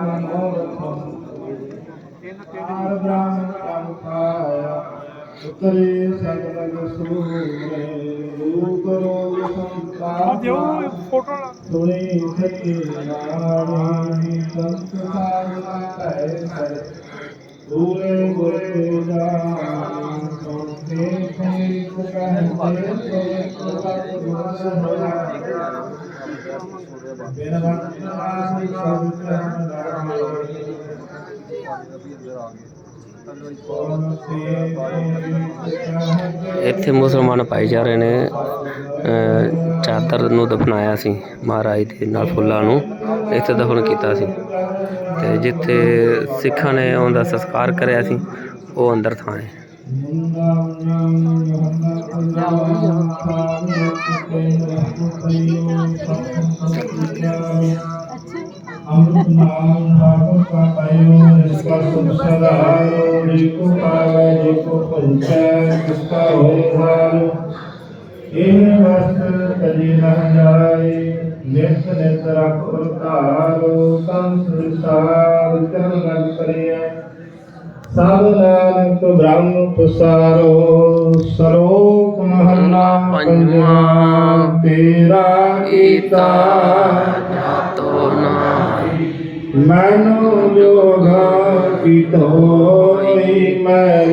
ਮਨੋਰਥਮ R ਬ੍ਰਹਮ ਕੰਮ ਖਾਇਆ ਉਤਰੇ ਸਗਲ ਸੂਰੇ ਰੂਪ ਰੋਗ ਸੰਤਾਪ ਫੋਟੋ ਸੁਣੀ ਸੱਚੀ ਬਾਣੀ ਸੰਤ ਸਾਧਨਾ ਕਹਿ ਸਰ ਪੂਰੇ ਗੁਰ ਕੇ ਜਾਣ ਸੁਣਤੇ ਸੰਤ ਕਹਿੰਦੇ ਸੋ ਸਤ ਇੱਥੇ ਮੁਸਲਮਾਨ ਭਾਈਚਾਰੇ ਨੇ ਅ, ਚਾਦਰ ਨੂੰ ਦਫਨਾਇਆ ਸੀ ਮਹਾਰਾਜ ਦੇ ਨਾਲ ਫੁੱਲਾਂ ਨੂੰ ਇੱਥੇ ਦਫਨ ਕੀਤਾ ਸੀ। ਤੇ ਜਿੱਥੇ ਸਿੱਖਾਂ ਨੇ ਉਹਦਾ ਸੰਸਕਾਰ ਕਰਿਆ ਸੀ ਉਹ ਅੰਦਰ ਥਾਂ ਹੈ ਅੰਮ੍ਰਿਤ ਨਾਮ ਠਾਕੁਰ ਕਾ ਪਾਇਓ ਜਿਸ ਕਾ ਸੁਖ ਸਦਾਰੋ ਜੀ ਕੋ ਪਾਵੇ ਜੀ ਕੋ ਪੰਚੈ ਇਹ ਵਸਤ ਕਦੀ ਨਾ ਜਾਏ ਨਿਤ ਨਿਤ ਰੱਖ ਪ੍ਰਤਾਰੋ ਤਨ ਸੰਸਾਰ ਚਰਨ ਲਗ ਕਰਿਆ ਸਭ ਨਾਨਕ ਬ੍ਰਹਮ ਪਸਾਰੋ ਸਰੋਕ ਮਹਲਾ ਪੰਜਵਾਂ ਤੇਰਾ ਕੀਤਾ ਜਾਤੋ ਨਾਹੀ ਮੈਨੋ ਜੋਗਾ ਕੀ ਤੋਈ ਮੈਂ